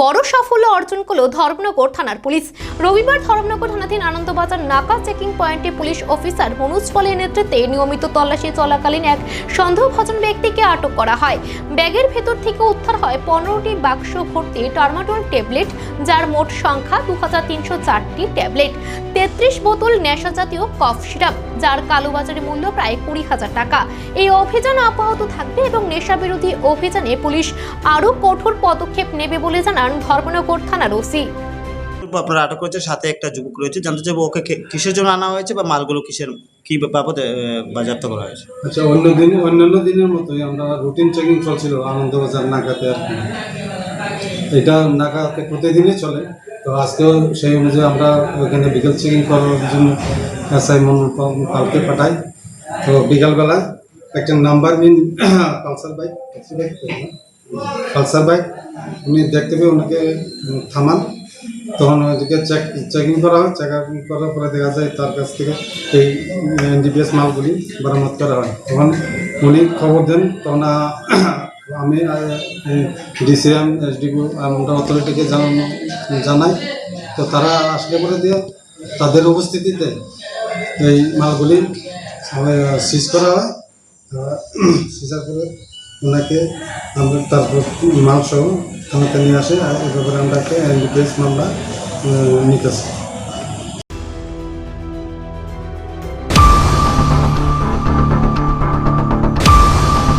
বড় সাফল্য অর্জন করল ধর্মনগর থানার পুলিশ। রবিবার ধর্মনগর থানাধীন আনন্দবাজার নাকা চেকিং পয়েন্টে পুলিশ অফিসার মনোজ পলের নেতৃত্বে নিয়মিত তল্লাশি চলাকালীন এক সন্দেহভাজন ব্যক্তিকে আটক করা হয়। ব্যাগের ভেতর থেকে উদ্ধার হয় পনেরোটি বাক্স ভর্তি টার্মাটোল ট্যাবলেট, যার মোট সংখ্যা দু চারটি ট্যাবলেট। তেত্রিশ বোতল নেশা জাতীয় কফ সিরাপ, যার কালোবাজারি মূল্য প্রায় কুড়ি হাজার টাকা। এই অভিযান অব্যাহত থাকবে এবং নেশা বিরোধী অভিযানে পুলিশ আরও কঠোর পদক্ষেপ নেবে বলে জানান ধর্মনগর থানার ওসি। আপনারা আটক করেছে সাথে একটা যুবক রয়েছে। জানতে চাইব ওকে কিসের জন্য আনা হয়েছে বা মালগুলো কিসের কি বাবদে আহ, করা হয়েছে? আচ্ছা অন্য দিন অন্যান্য দিনের মতোই আমরা রুটিন চেকিং চলছিল আনন্দবাজার নাকাতে আর কি। এটা নাকাতে প্রতিদিনই চলে। তো আজকেও সেই অনুযায়ী আমরা ওইখানে বিকেল চেকিং করার জন্য এসআই মনোর পালকে পাঠাই। তো বিকালবেলা একটা number mean Pulsar bike taxi bike? Pulsar bike উনি দেখতে পেয়ে ওনাকে থামান। তখন ওইদিকে চেক চেকিং করা হয়। চেকিং করার পরে দেখা যায় তার কাছ থেকে এই এনডিপিএস মালগুলি বরামদ করা হয়। তখন উনি খবর দেন, তখন আমি ডিসিএম এসডিপি আমরা অথরিটিকে জানানো, জানাই। তো তারা আসলে পরে দিয়ে তাদের উপস্থিতিতে এই মালগুলি সিজ করা হয়। সিজার করে ওনাকে আমরা তারপর মাল সহ থানাতে নিয়ে আসে, আর এই ব্যাপারে আমরা একটা এনডিপিএস মামলা নিতেছি